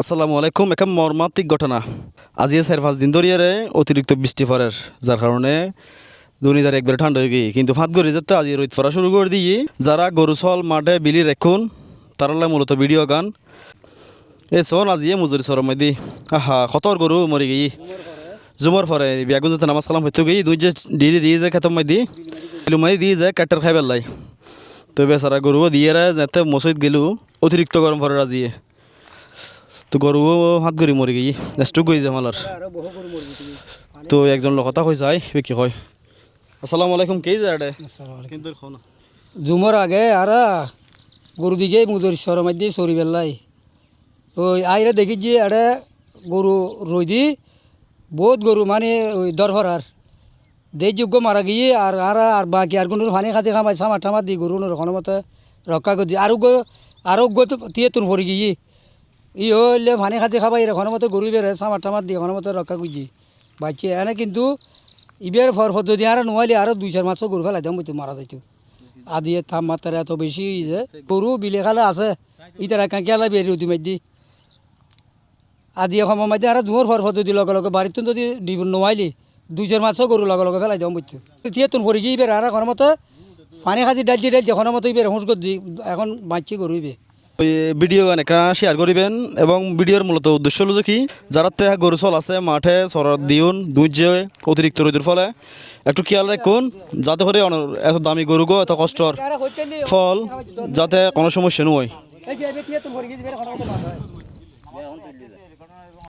আসসালামু আলাইকুম। একাম মর্মান্তিক ঘটনা। আজি চার পাঁচ দিন ধরিয়ারে অতিরিক্ত বৃষ্টি পড়ের যার কারণে দুনিদার একবারে ঠান্ডা হয়ে গিয়ে, কিন্তু ফাঁত করে যেতে আজি রোদ পড়া শুরু করে দিয়ে, যারা গরু ছল, মাঠে বিলি রেখুন তারালে মূলত ভিডিও গান। এ শোন, আজি এ মুজুরি সরম দি আহা, কতর গরু মরি গিয়ে জুমর ফরে বেগুন যেতে নামাজ কালাম হইতে গিয়ে দুই যে ডিরি দিয়ে যায় খেতম মাই দি মাই দিয়ে যায় কাটার খাই পেলাই তো বেচারা গরু দিয়ে যাতে মসজিদ গেলু, অতিরিক্ত গরম ফরে আজিয়ে তো গরু হাত গরি মরি গিয়ে স্ট্রোক হয়ে যায় মালার তো একজন কথা কই যায় কি কয়। আসসালামু আলাইকুম কে যায় আডে কিন্তু না। জুমর আগে আর গরু দিকে মুজুর সরমাই দিয়ে সরি বেলাই ওই আইরে দেখি যে আরে গরু রই দি বহুত গরু মানে ওই দরফরার দেশ যোগ্য মারা গিয়ে আর আর আর বাকি আর কোনো ফানি খাতে খামাই সামার টামার দি গরু কোনো মতে রক্ষা করে দি আরও গো আরও গো তিয়ে তুন ভরি গিয়ে ই হইলে ফানি খাতে খাবাই এখন মতো গরু বেড়ে, সামার টামার দিয়ে এখন মতো রক্ষা করছি বাচ্চা এনে কিন্তু ইবের ফর পদ্ধতি আর নোয়াইলে আরও দুই চার মাসও গরু ফেলাই দাম মারা যাইতো। আদি থাম তাপমাত্রা এত বেশি যে, গরু বিলে খালে আছে, ইতারা কাঁকিয়ালা বেরিয়ে উঠি মাইদি আদি সময় মাইদি আর জোর ফর পদ্ধতি লগে লগে বাড়িতে যদি ডিব নোয়াইলি, দুই চার মাসও গরু লগে লগে ফেলাই দাম বুঝতো এতিয়া তোর ভরি গিয়ে ইবের আর এখন মতো পানি খাজি ডালছি ডালছি এখন মতো ইবের হুঁস দি এখন বাঁচছি গরু ইবে। ভিডিও এনেকা শেয়ার করিবেন এবং ভিডিওর মূলত উদ্দেশ্য হল যে কি, যারা তে গরু চল আছে, মাঠে সরার দিউন দুজে অতিরিক্ত রোদের ফলে, একটু খেয়াল রাখুন যাতে করে এত দামি গরু গো, এত কষ্টর ফল যাতে কোনো সমস্যা নয়।